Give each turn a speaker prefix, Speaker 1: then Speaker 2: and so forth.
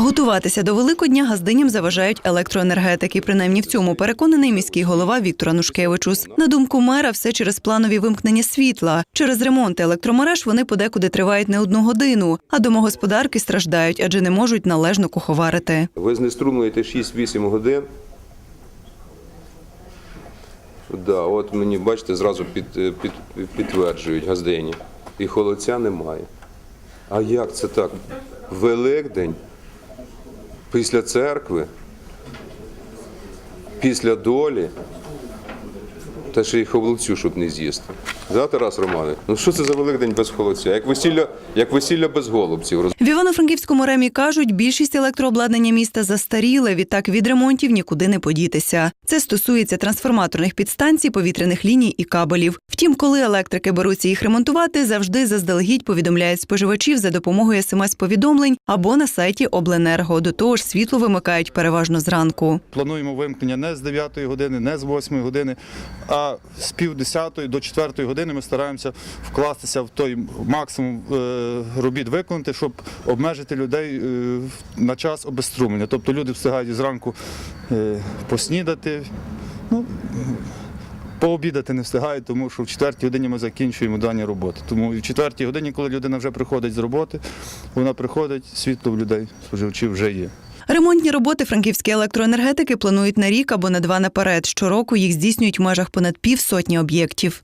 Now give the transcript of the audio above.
Speaker 1: Готуватися до Великодня газдиням заважають електроенергетики. Принаймні в цьому переконаний міський голова Віктор Анушкевичус. На думку мера, все через планові вимкнення світла. Через ремонт електромереж вони подекуди тривають не одну годину, а домогосподарки страждають, адже не можуть належно куховарити.
Speaker 2: Ви знеструмлюєте 6-8 годин. Да, от мені, бачите, зразу під, е, під, підтверджують газдині. І холодця немає. А як це так? Великдень, після церкви, після долі, та ще й ховлицю, щоб не з'їсти. Да, Тарас Романович? Ну що це за Великдень без холодця? Як весілля, як весілля без голубців. роз-
Speaker 1: В Івано-Франківському ремі кажуть, більшість електрообладнання міста застаріле, відтак від ремонтів нікуди не подітися. Це стосується трансформаторних підстанцій, повітряних ліній і кабелів. Втім, коли електрики беруться їх ремонтувати, завжди заздалегідь повідомляють споживачів за допомогою смс-повідомлень або на сайті Обленерго. До того ж, світло вимикають переважно зранку.
Speaker 3: Плануємо вимкнення не з 9 години, не з 8 години, а з пів 10 до 4 години ми стараємося вкластися в той максимум е, робіт виконати, щоб обмежити людей е, на час обезструмлення. Тобто люди встигають зранку е, поснідати. Ну, Пообідати не встигають, тому що в четвертій годині ми закінчуємо дані роботи. Тому в четвертій годині, коли людина вже приходить з роботи, вона приходить, світло в людей, споживачів вже є.
Speaker 1: Ремонтні роботи франківські електроенергетики планують на рік або на два наперед. Щороку їх здійснюють в межах понад півсотні об'єктів.